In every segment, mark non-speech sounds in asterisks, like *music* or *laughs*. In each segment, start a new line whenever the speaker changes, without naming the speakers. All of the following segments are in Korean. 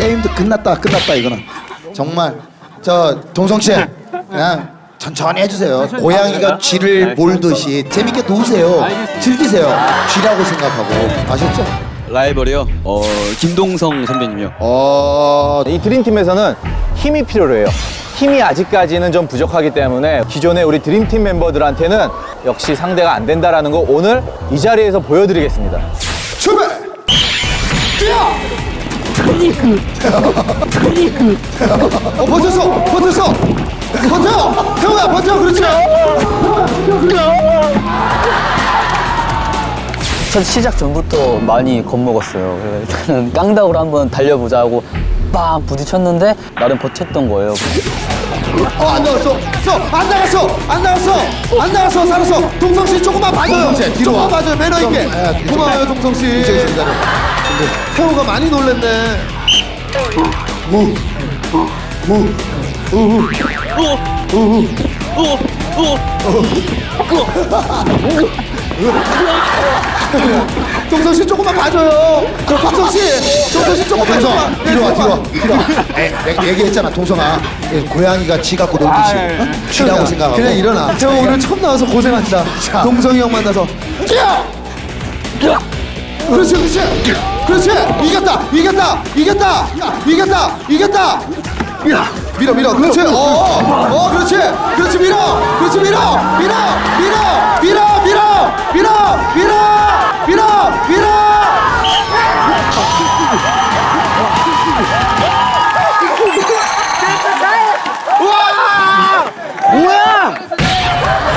게임도 끝났다 끝났다 이거는 정말 저 동성 씨 그냥 천천히 해주세요 고양이가 쥐를 몰듯이 재밌게 노세요 즐기세요 쥐라고 생각하고 아셨죠?
라이벌이요? 어 김동성 선배님이요.
어
이 드림팀에서는 힘이 필요로 해요. 힘이 아직까지는 좀 부족하기 때문에 기존의 우리 드림팀 멤버들한테는 역시 상대가 안 된다라는 거 오늘 이 자리에서 보여드리겠습니다.
어 버텼어 버텼어 버텨! 태호야 버텨! 그렇지
첫 시작 전부터 많이 겁먹었어요. 그래서 일단은 깡다구로 한번 달려보자 하고 빵 부딪혔는데 나름 버텼던 거예요.
어안 나갔어. 안 나갔어. 안 나갔어. 안 나갔어. 살았어. 동성 씨 조금만 봐줘요. 조금만 봐줘요. 매너 있게. 고마워요 동성 씨 태호가 많이 놀랬네. 동성 씨 조금만 봐줘요. 동성 씨 동성 씨 조금만 조금만 뒤로 와 뒤로 와 뒤로 와. 에이, 내가 얘기했잖아 동성아. 예, 고양이가 쥐 갖고 놀듯이. 어? 쥐라고 생각하고. 그냥 일어나. 태호 오늘 처음 나와서 고생한다. 동성이 형 만나서. 뛰어 그렇지 그렇지. 그렇지. 이겼다 이겼다 이겼다. 이겼다 이겼다. 밀어 밀어. 그렇지. 어, 어 그렇지. 그렇지 밀어. 그렇지 밀어. 밀어 밀어 밀어 밀어 밀어 밀어 밀어 밀어.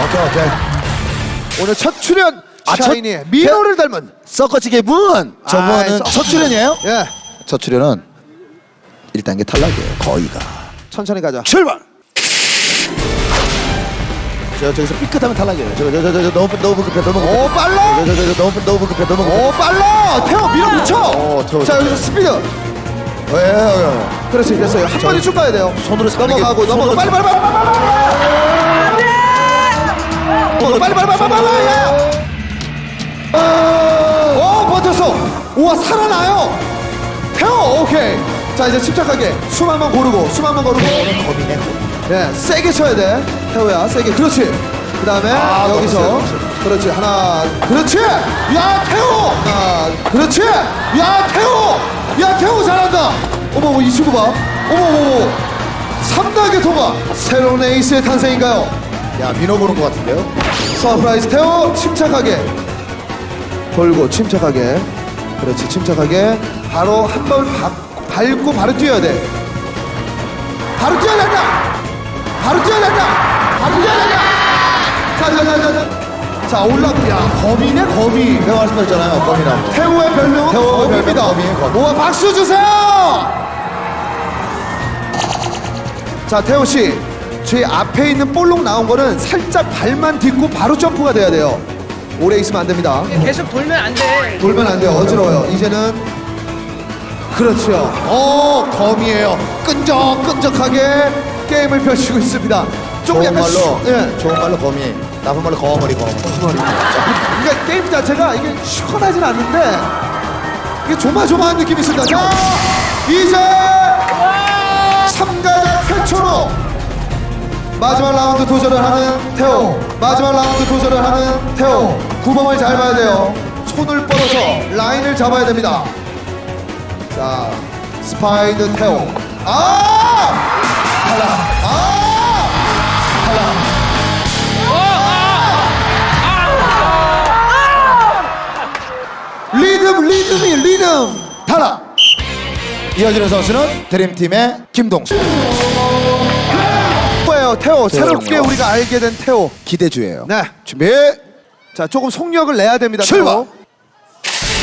오케이 오케이 오늘 첫 출연
아, 첫-
샤이니의 민호를 닮은
섞어지게 문 저번은
섞-
첫 출연이에요?
예
첫 출연은 1단계 탈락이에요 거의가
천천히 가자
출발 저 저기서 삐끗하면 탈락이에요 저 저 저저 너무 너무 급해 너무 급해
오 빨라
저저 저 너무 너무 급해 너무 급해
오 빨라 태워 밀어붙여
어, 태워,
자
태워.
여기서 스피드
왜, 왜, 왜.
그렇지 됐어요 한 번에 쭉 가야 돼요
손으로
넘어가고
스피드,
넘어가
손으로
빨리 빨리 빨리 빨리 빨리 빨리 빨리 빨리 빨리 빨리 오 버텼어 우와 살아나요. 태워 오케이. 자 이제 침착하게 숨 한번 고르고 숨 한번 고르고.
겁이네.
예 세게 쳐야 돼. 태호야 세게. 그렇지. 그 다음에 여기서
넘었어요,
그렇지. 하나 그렇지. 야 태호! 하나 그렇지. 야 태호! 야 태호 잘한다. 어머 어머 이 친구 봐. 어머 어머 어머. 3단계 통과. 새로운 에이스의 탄생인가요?
야 민호 보는 것 같은데요?
서프라이즈 태호 침착하게 돌고 침착하게. 그렇지 침착하게. 바로 한 번 밟고 바로 뛰어야 돼. 바로 뛰어야 된다! 바로 뛰어야 된다! 바로 뛰어야 된다! 자자자자 자. 올라 야 거미네 거미.
내가 말씀드렸잖아요 범이라고
태호의 별명은
태호의
거미입니다.
거미예요, 거미.
우와 박수 주세요! 자 태호 씨, 제 앞에 있는 볼록 나온 거는 살짝 발만 딛고 바로 점프가 돼야 돼요. 오래 있으면 안 됩니다.
계속 돌면 안 돼.
돌면 안 돼요. 어지러워요. 이제는 그렇죠. 어 검이에요. 끈적끈적하게 게임을 펼치고 있습니다. 좀
좋은
약간
말로
시- 예.
좋은 말로 범이 나쁜 말로 거머리 거머리
그러니까 게임 자체가 이게 시원하진 않는데 이게 조마조마한 느낌이 있습니다. 자, 이제 참가자 최초로 마지막 라운드 도전을 하는 태호. 마지막 라운드 도전을 하는 태호. 구멍을 잘 봐야 돼요. 손을 뻗어서 라인을 잡아야 됩니다. 자, 스파이드 태호. 아! 탈락. 아! 리듬, 리듬이 리듬.
탈락 이어지는 선수는 드림팀의 김동수
태호. 새롭게 우리가 알게 된 태호.
기대주예요
네.
준비
자, 조금 속력을 내야 됩니다.
출발!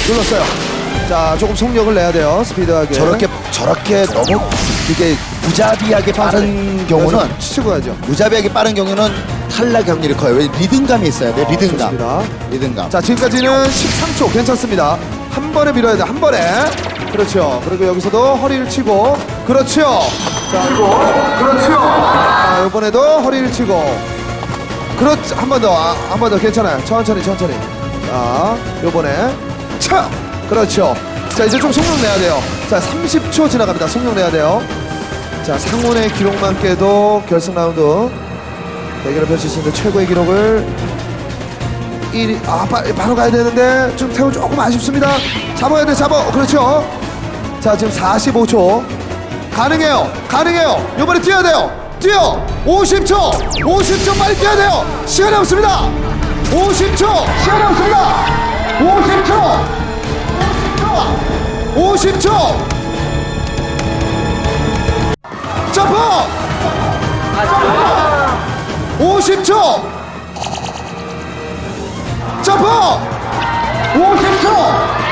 눌렀어요. 자, 조금 속력을 내야 돼요. 스피드하게.
저렇게 저렇게 너무 이게 무자비하게 빠른 경우는
치고 가죠.
무자비하게 빠른 경우는 탈락 확률이 커요. 왜 리듬감이 있어야 돼. 리듬감.
좋습니다.
리듬감.
자, 지금까지는 13초 괜찮습니다. 한 번에 밀어야 돼. 한 번에. 그렇죠. 그리고 여기서도 허리를 치고. 그렇죠. 자, 그리고 그렇죠. 자, 이번에도 허리를 치고. 그렇죠. 한 번 더. 아, 한 번 더 괜찮아요. 천천히 천천히. 자, 요번에 차. 그렇죠. 자, 이제 좀 속력 내야 돼요. 자, 30초 지나갑니다. 속력 내야 돼요. 자, 상훈의 기록만 깨도 결승 라운드 대결을 펼칠 수 있는 최고의 기록을 1위, 아, 바, 바로 가야 되는데 좀 태우 조금 아쉽습니다. 잡아야 돼, 잡아. 어, 그렇죠. 자, 지금 45초. 가능해요. 가능해요. 요번에 뛰어야 돼요. 뛰어. 50초. 50초 빨리 뛰어야 돼요. 시간이 없습니다. 50초. 시간이 없습니다. 50초. 50초. 점프. 50초. 점프. 50초.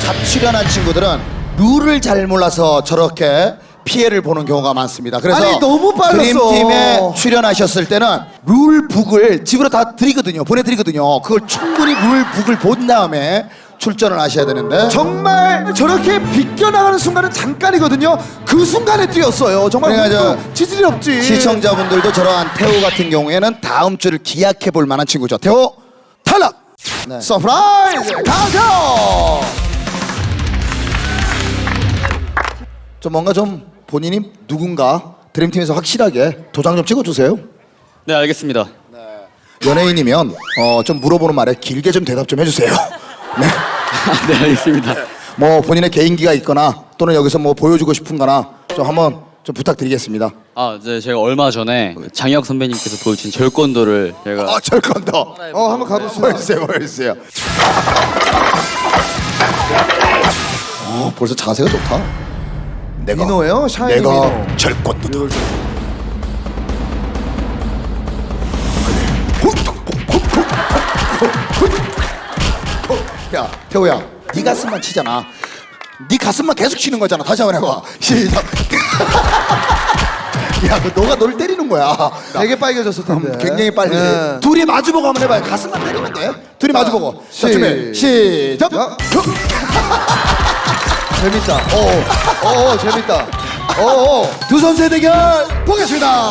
어,
잡출연한 친구들은 룰을 잘 몰라서 저렇게 피해를 보는 경우가 많습니다. 그래서
아니, 너무 빨랐어.
드림팀에 출연하셨을 때는 룰북을 집으로 다 드리거든요. 보내드리거든요. 그걸 충분히 룰북을 본 다음에 출전을 하셔야 되는데
정말 저렇게 비껴나가는 순간은 잠깐이거든요. 그 순간에 뛰었어요. 정말
그래가지고
우리도 지질이 없지.
시청자분들도 저러한 태호 같은 경우에는 다음 주를 기약해 볼 만한 친구죠. 태호 탈락! 네.
서프라이즈 강태
좀 뭔가 좀 본인이 누군가 드림팀에서 확실하게 도장 좀 찍어주세요.
네 알겠습니다.
연예인이면 어, 좀 물어보는 말에 길게 좀 대답 좀 해주세요. *laughs* 네. *laughs*
네 알겠습니다.
뭐 본인의 개인기가 있거나 또는 여기서 뭐 보여주고 싶은거나 좀 한번 좀 부탁드리겠습니다.
아, 네 제가 얼마 전에 장혁 선배님께서 보여주신 절권도를 제가
아, 절건더.
어 한번 가보시죠.
보여주세요, 보여주세요. 어, 벌써 자세가 좋다. 내가
민호예요? 샤이니
내가
민호.
절권도다. 야, 태호야, 네 가슴만 치잖아. 네 가슴만 계속 치는 거잖아. 다시 한번 해봐. 시작. *laughs* 야, 그 너가 널 때리는 거야.
되게 빨개졌을 텐데.
음, 굉장히 빨리.
네.
둘이 마주보고 한번 해봐요. 가슴만 때리면 돼. 둘이 마주보고. 자,
시-
준비. 시작.
야. 재밌다. 어, 어, 어 재밌다. 어, 어.
두 선수의 대결 보겠습니다.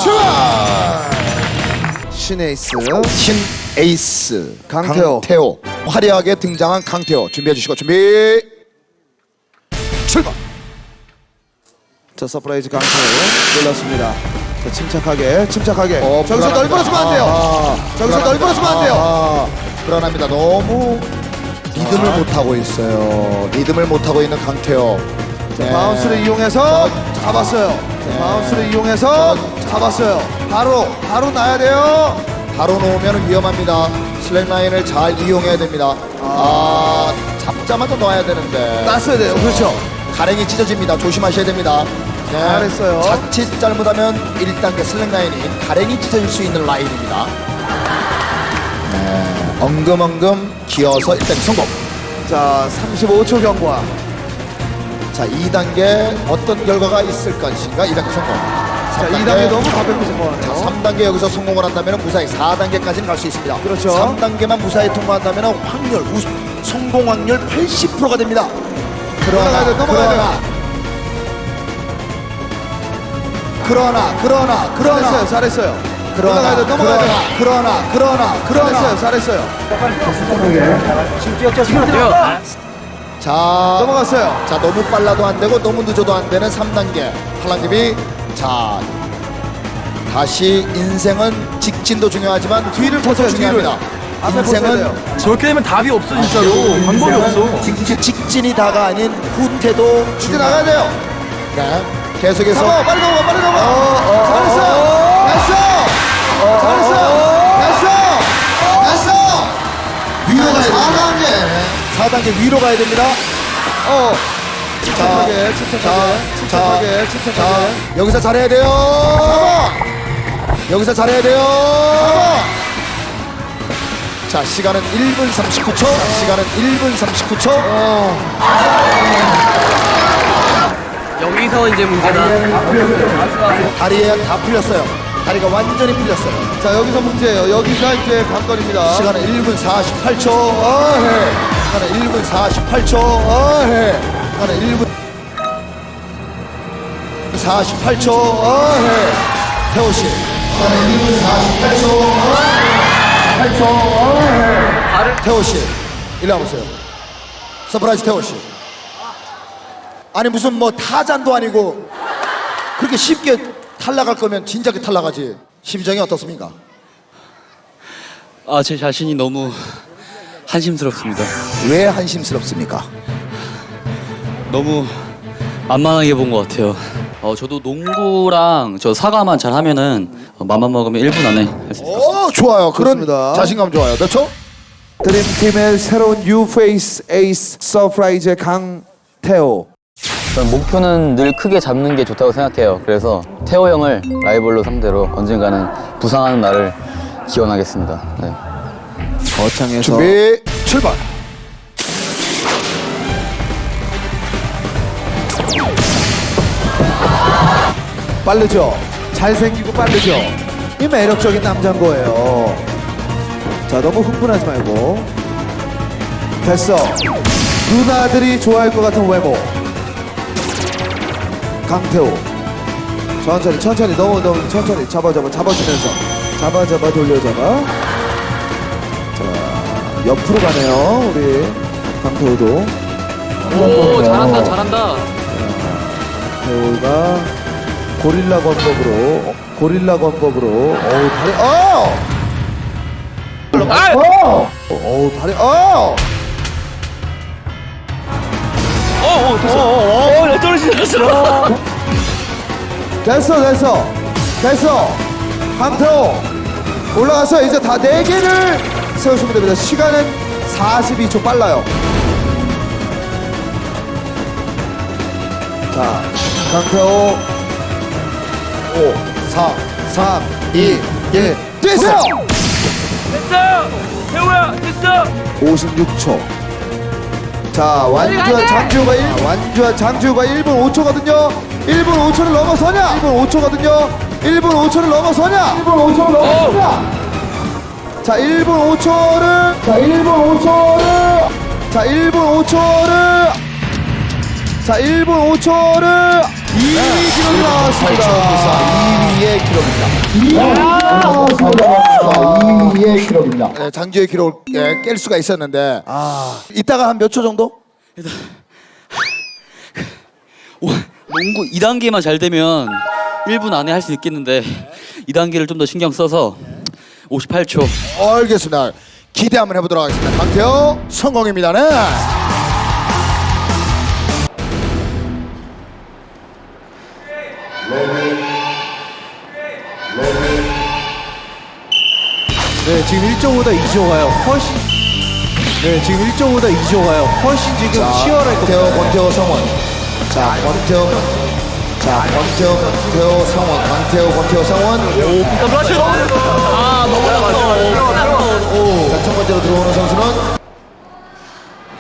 신에이스.
신 에이스
강태호.
강태호. 화려하게 등장한 강태호 준비해 주시고 준비 출발.
자 서프라이즈 강태호 올랐습니다. 자 침착하게, 침착하게.
어,
저기서
불안합니다.
넓어지면 안 돼요.
아,
저기서 넓어지면 안 돼요.
아, 불안합니다. 너무 리듬을 못 하고 있어요. 리듬을 못 하고 있는 강태호. 네.
바운스를 이용해서 잡았어요. 자, 바운스를 이용해서 잡았어요. 바로 바로 나야 돼요.
바로 놓으면 위험합니다. 슬랙 라인을 잘 이용해야 됩니다. 아, 잡자마자 넣어야 되는데.
땄어야 돼요. 그렇죠.
가랭이 찢어집니다. 조심하셔야 됩니다. 네.
잘했어요.
자칫 잘못하면 1단계 슬랙 라인이 가랭이 찢어질 수 있는 라인입니다. 네. 엉금엉금 기어서 1단계 성공.
자 35초 경과.
자, 2단계 어떤 결과가 있을 것인가? 2단계 성공.
자 2단계 너무 가볍게 생각하네요.
자, 3단계 여기서 성공을 한다면 무사히 4단계까지는 갈 수 있습니다.
그렇죠.
3단계만 무사히 통과한다면 확률, 우, 성공 확률 80%가 됩니다.
넘어가야 돼, 넘어가야
그러나, 그러나, 그러나, 그러나,
잘했어요. 잘했어요.
그러나,
넘어가야 돼. 넘어가야 돼.
그러나, 그러나, 그러나,
잘했어요.
그러나.
잘했어요.
자,
넘어갔어요.
자, 너무 빨라도 안 되고 너무 늦어도 안 되는 3단계. 팔랑님이 자, 다시 인생은 직진도 중요하지만
뒤를
포도
보세요,
중요합니다.
앞에 보셔야
인생은
돼요.
저렇게 되면 답이 없어 진짜로 방법이 없어
직, 직진이 다가 아닌 후퇴도
이제. 나가야 돼요.
네. 계속해서
넘어 빨리 넘어 빨리 넘어.
어,
잘했어요. 됐어. 잘했어요. 됐어. 됐어.
위로 가야 됩니다.
4단계.
4단계 위로 가야 됩니다.
어. 침착하게, 침착하게, 침착하게,
자,
침착하게.
여기서 잘해야 돼요. 여기서 잘해야 돼요. 자, 시간은 1분 39초. 시간은 1분 39초.
여기서 이제 문제가
다리에 다 풀렸어요. 다리가 완전히 풀렸어요.
자 여기서 문제예요. 여기가 이제 관건입니다.
시간은 1분 48초. 어헤. 시간은 1분 48초. 어헤. 시간은 1분 48초. 어헤. 태호 씨. 태호 씨, 일로 와보세요. 서프라이즈 태호 씨. 아니 무슨 뭐 타잔도 아니고 그렇게 쉽게 탈락할 거면 진작에 탈락하지. 심정이 어떻습니까?
아 제 자신이 너무 한심스럽습니다.
왜 한심스럽습니까?
너무 만만하게 본 것 같아요. 어 저도 농구랑 저 사과만 잘 하면은 어, 맘만 먹으면 1분 안에 할수 같습니다.
오 좋아요. 그런
좋습니다.
자신감 좋아요. 몇 초?
드림팀의 새로운 뉴페이스 에이스 서프라이즈의 강태호.
저는 목표는 늘 크게 잡는 게 좋다고 생각해요. 그래서 태호 형을 라이벌로 상대로 언젠가는 부상하는 날을 기원하겠습니다. 네.
거창에서
준비 출발.
빠르죠. 잘생기고 빠르죠. 이 매력적인 남자인 거예요. 자, 너무 흥분하지 말고. 됐어. 누나들이 좋아할 것 같은 외모. 강태호. 천천히, 천천히, 너무, 너무, 천천히. 잡아, 잡아, 잡아주면서. 잡아, 잡아, 돌려 잡아. 자, 옆으로 가네요. 우리 강태호도.
오 잘한다 잘한다.
배우가 고릴라 권법으로 어, 고릴라 권법으로 어우 다리 어! 어! 어우 다리 어!
어어 떨어지셨어.
됐어 됐어 됐어 강태호 올라가서 이제 다 네 개를 세우시면 됩니다 시간은 42초 빨라요 자 강태호 5 4 3 2 1 뛰세요
됐어. 태호야 됐어.
56초. 자, 완주한 장주가 1, 완주한 장주가 1분 5초거든요. 1분 5초를 넘어서냐? 1분 5초거든요. 1분 5초를 넘어서냐? 1분 5초를 넘어서냐? 자, 1분 5초를 자, 1분 5초를 자, 1분 5초를 자, 1분 5초를 2위 기록이 나왔습니다.
2위의 기록입니다. 2위의 기록입니다. 네, 장주의 기록을 깨- 깰 수가 있었는데 아 이따가 한 몇 초 정도?
오, 농구 2단계만 잘 되면 1분 안에 할 수 있겠는데 2단계를 좀 더 신경 써서 58초.
알겠습니다. 기대 한번 해보도록 하겠습니다. 강태호 성공입니다. 네.
네, 지금 1.5다 2조 가요. 훨씬 네, 지금 1.5다 2조 가요. 훨씬 지금 치열할 것
권태호,
같아요.
권태호 성원. 자, 권태호. 자, 권태호, 권태호 성원. 권태호, 권태호 성원.
아 너무
자, 첫 번째로 들어오는 선수는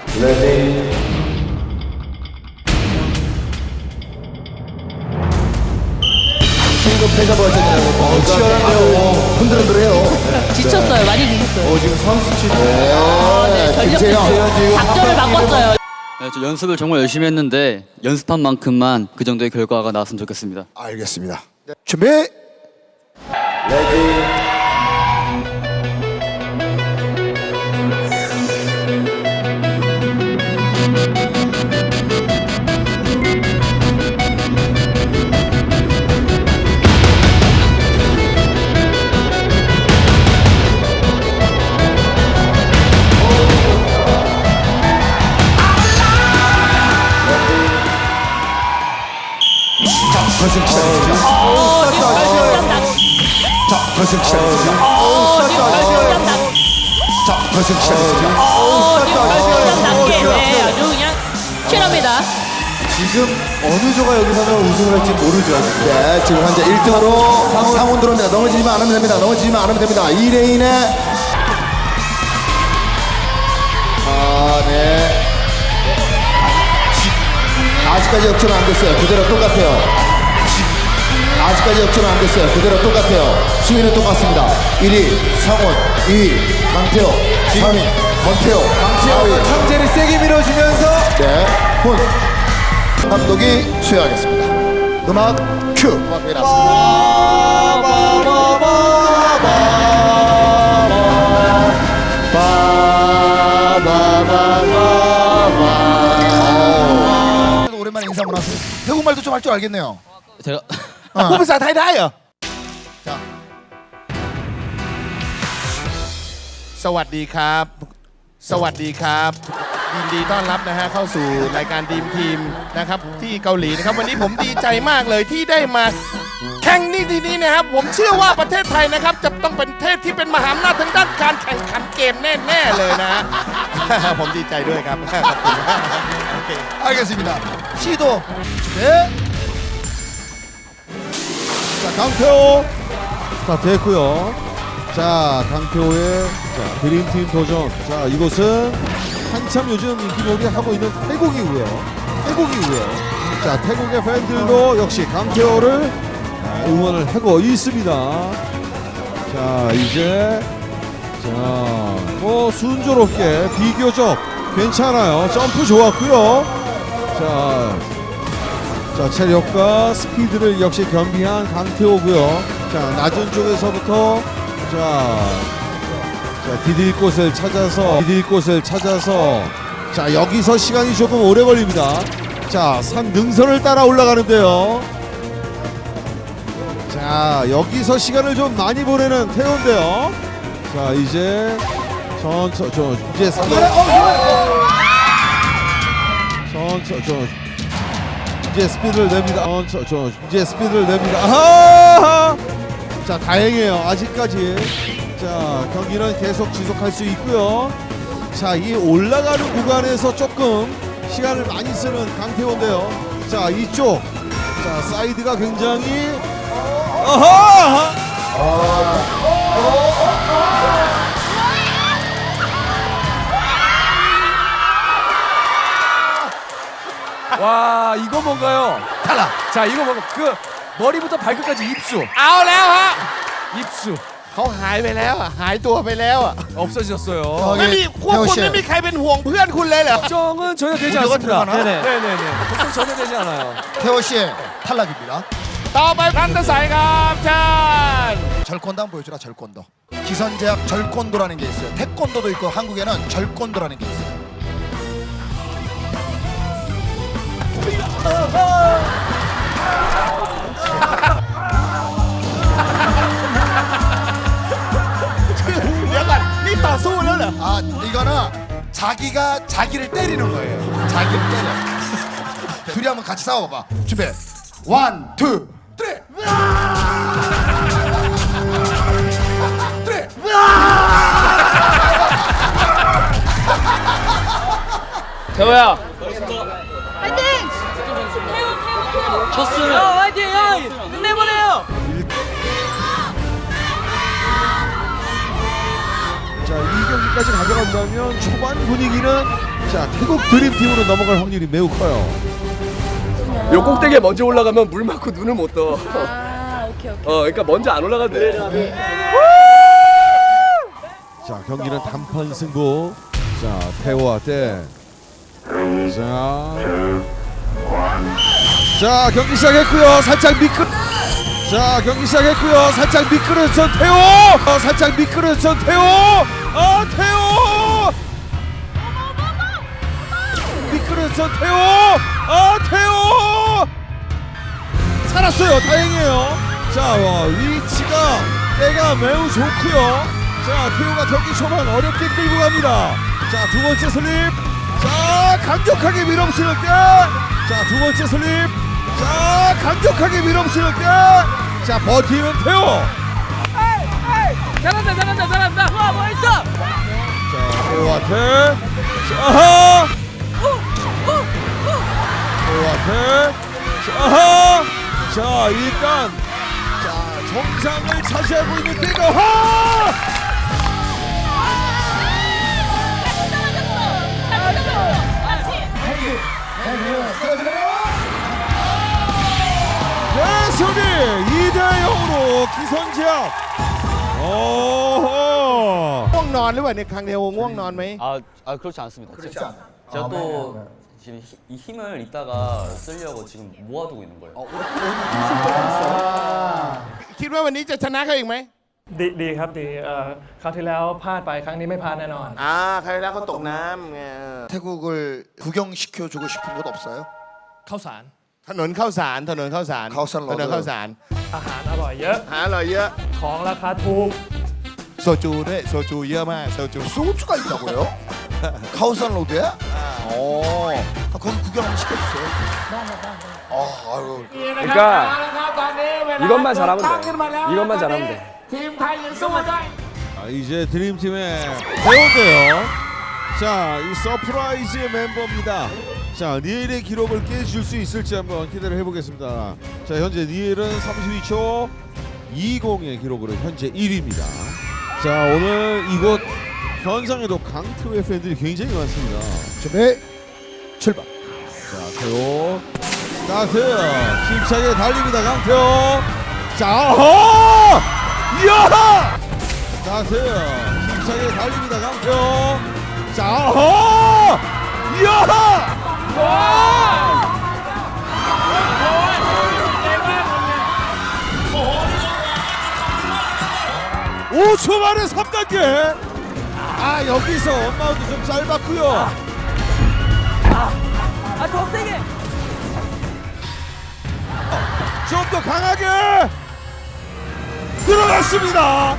지 금 패자부활전이라고 어, 치열한데요. 흔들흔들해요.
지쳤어요. 많이 지쳤어요.
어, 지금 선수 칠
네,
전력
김세영.
작전을 바꿨어요.
네, 저 연습을 정말 열심히 했는데 연습한 만큼만 그 정도의 결과가 나왔으면 좋겠습니다.
알겠습니다. 준비. 결승 자, 결승 시작이죠. 자, 결승 시작이죠.
단계 네, 아주 그냥 실합니다.
지금 어느 조가 여기서는 우승을 할지 모르죠. 아직.
네, 지금 현재 1등으로 상훈 들어옵니다. 넘어지지만 않으면 됩니다. 넘어지지만 않으면 됩니다. 2레인에 아, 네. 아직까지 역전은 안 됐어요. 그대로 똑같아요. 아직까지 역전은 안 됐어요. 그대로 똑같아요. 수위는 똑같습니다. 1위 상원, 2위 강태호, 3위 권태호, 강태호
창재를 세게 밀어주면서
네, 혼 감독이 수여하겠습니다. 음악 큐. 음악이 났습니다.
네, 오랜만에 인사 문화수 태국말도 좀
할 줄 알겠네요.
제가
พูดภาษาไทยได้เหรอ สวัสดีครับ สวัสดีครับ ยินดีต้อนรับนะฮะเข้าสู่รายการดีมทีมนะครับที่เกาหลีนะครับ วันนี้ผมดีใจมากเลยที่ได้มาแข่งนี่ทีนี้นะครับ ผมเชื่อว่าประเทศไทยนะครับ จะต้องเป็นประเทศที่เป็นมหาอำนาจทางด้านการแข่งขันเกมแน่ๆเลยนะฮะ ผมดีใจด้วยครับโอเคุณมาก
알겠습니 다. 시도 준비
자, 강태호 스타트했고요. 자, 강태호의 자, 드림팀 도전. 자, 이곳은 한참 요즘 인기몰이 하고 있는 태국이고요. 태국이고요. 자, 태국의 팬들도 역시 강태호를 응원을 하고 있습니다. 자, 이제 자, 뭐 순조롭게 비교적 괜찮아요. 점프 좋았고요. 자, 자, 체력과 스피드를 역시 겸비한 강태호고요. 자, 낮은 쪽에서부터 자, 자, 디딜 곳을 찾아서 디딜 곳을 찾아서 자, 여기서 시간이 조금 오래 걸립니다. 자, 산 능선을 따라 올라가는데요. 자, 여기서 시간을 좀 많이 보내는 태호인데요. 자, 이제 천천 저 이제 산 천천 저 이제 스피드를 냅니다. 어, 저, 저 이제 스피드를 냅니다. 아하! 자, 다행이에요. 아직까지 자 경기는 계속 지속할 수 있고요. 자, 이 올라가는 구간에서 조금 시간을 많이 쓰는 강태호인데요. 자, 이쪽 자 사이드가 굉장히 아하!
와 이거 뭔가요? 탈락. 자 이거 뭔가 그 머리부터 발끝까지 입수.
เอาแล้วฮะ
입수
เขาหายไปแล้วอะหายตัวไปแล้วอะ
없어졌어요.
ไม่มีพวกคุณไม่มีใครเป็นห่วงเพื่อนคุณเลยเหรอ
걱정은 전혀 되지
우리가
않습니다.
들어가나?
네네. 네네네. 걱정 전혀 되지 않아요.
태호 씨의 탈락입니다.
ต่อไปพันตะสายครับเชิญ
절권도 한번 보여주라 절권도. 기선제압 절권도라는 게 있어요. 태권도도 있고 한국에는 절권도라는 게 있어요. 아 이거는 자기가 자기를 때리는 거예요. 자기를 때려. 둘이 한번 같이 싸워봐. 준비. 원, 투, 쓰리. 쓰리.
태호야
이 경기까지 가져간다면 초반 분위기는 자, 태국 드림팀으로 넘어갈 확률이 매우 커요.
요 꼭대기에 먼저 올라가면 물 맞고 눈을 못 떠.
아, 오케이, 오케이.
어 그러니까 먼저 안 올라가도 돼.
자 경기는 단판 승부 자 태호와 때 자, 자 경기 시작했고요 살짝 미끄 자 경기 시작했고요. 살짝 미끄러졌던 태호! 어, 살짝 미끄러졌던 태호! 아 태호! 미끄러졌던 태호! 아 태호! 살았어요. 다행이에요. 자 와, 위치가 때가 매우 좋고요. 자 태호가 경기 초반 어렵게 끌고 갑니다. 자 두 번째 슬립. 자 강력하게 밀어붙이는 때자두 번째 슬립 자 강력하게 밀어붙이는 때자 버티는 태호
잘한다, 잘한다, 잘한다. 와, 뭐 있어?
자 태호한테 자 태호한테 자, 자 일단 자 정상을 차지하고 있는 때가 하! 대승리 2대 0으로 기선제압 오호
ง่วงนอนหรือเปล่าเนี่ยครั้งเดียวง่วงนอนไหม
아, 아 그렇지 않습니다. 제가 또 지금 히- 이 힘을 이따가 쓰려고 지금 모아두고 있는 거예요.
คิดว่าวันนี้จะชนะเขาอีกไหม
ดีดีครับดีเอ่อคราวที่แล้วพลาดไปครั้งนี้ไม่พลาดแน่นอน
อ่าใครแล้วเขาตกน้ำไง
태국을 구경시켜 주고 싶은 곳 없어요?
ข้าวสาร
ข ถนนข้าวสารถนนข้าวสาร
ข้าวสาร
ถนนข้าวสาร
อาหารอร่อยเยอะ
หาอร่อยเยอะ
ของราคาถูก
โซจูด้วยโซจูเยอะมากโซจู
소주가 있다고요? 카오산 로드에? 어. 아, 거기 구경 한번 시켜주세요. 아, 아유.
그러니까 이것만 잘하면 돼. 이것만 잘하면 돼.
아, 이제 드림팀의 대원데요. 자, 이 서프라이즈 멤버입니다. 자, 니엘의 기록을 깨줄 수 있을지 한번 기대를 해보겠습니다. 자, 현재 니엘은 32초 20의 기록으로 현재 1위입니다. 자, 오늘 이곳 현장에도 강태우의 팬들이 굉장히 많습니다.
준비, 출발.
자, 태호 스타트 힘차게 달립니다 강태호 자, 어허! 이야! 스타트 힘차게 달립니다 강태호 자, 어허! 이야! 오초 만에 3단계 아 여기서 원마운드 좀 짧았고요
아더 세게.
좀 더 강하게 들어갔습니다.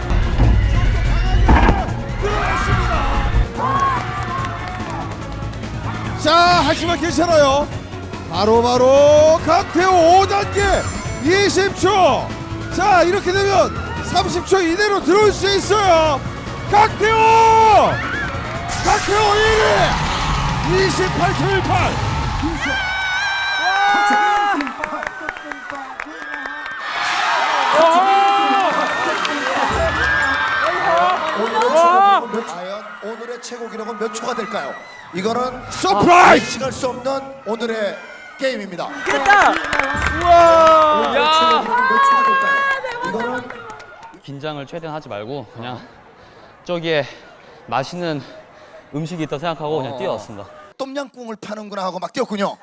들어갔습니다. 자, 하지만 괜찮아요. 바로 바로 강태호 5단계 20초. 자, 이렇게 되면 30초 이내로 들어올 수 있어요. 강태호! 강태호 1위! 28초 18.
과연 오늘의 최고 기록은 몇 초가 될까요? 이거는
서프라이즈!
예측할 수 없는 오늘의 게임입니다.
됐다.
초가 될까요? 이거는
긴장을 최대한 하지 말고 그냥 저기에 맛있는 음식이 있다 생각하고 그냥 뛰어왔습니다.
똠양꿍을 파는구나 하고 막 뛰었군요.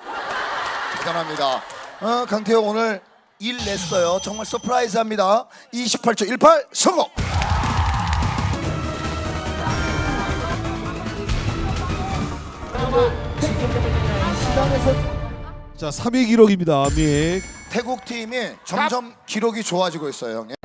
대단합니다. 어, 강태호 오늘 일 냈어요. 정말 서프라이즈합니다. 28초 18 성공.
자, 3위 기록입니다. 믹.
태국 팀이 점점 기록이 좋아지고 있어요, 형님.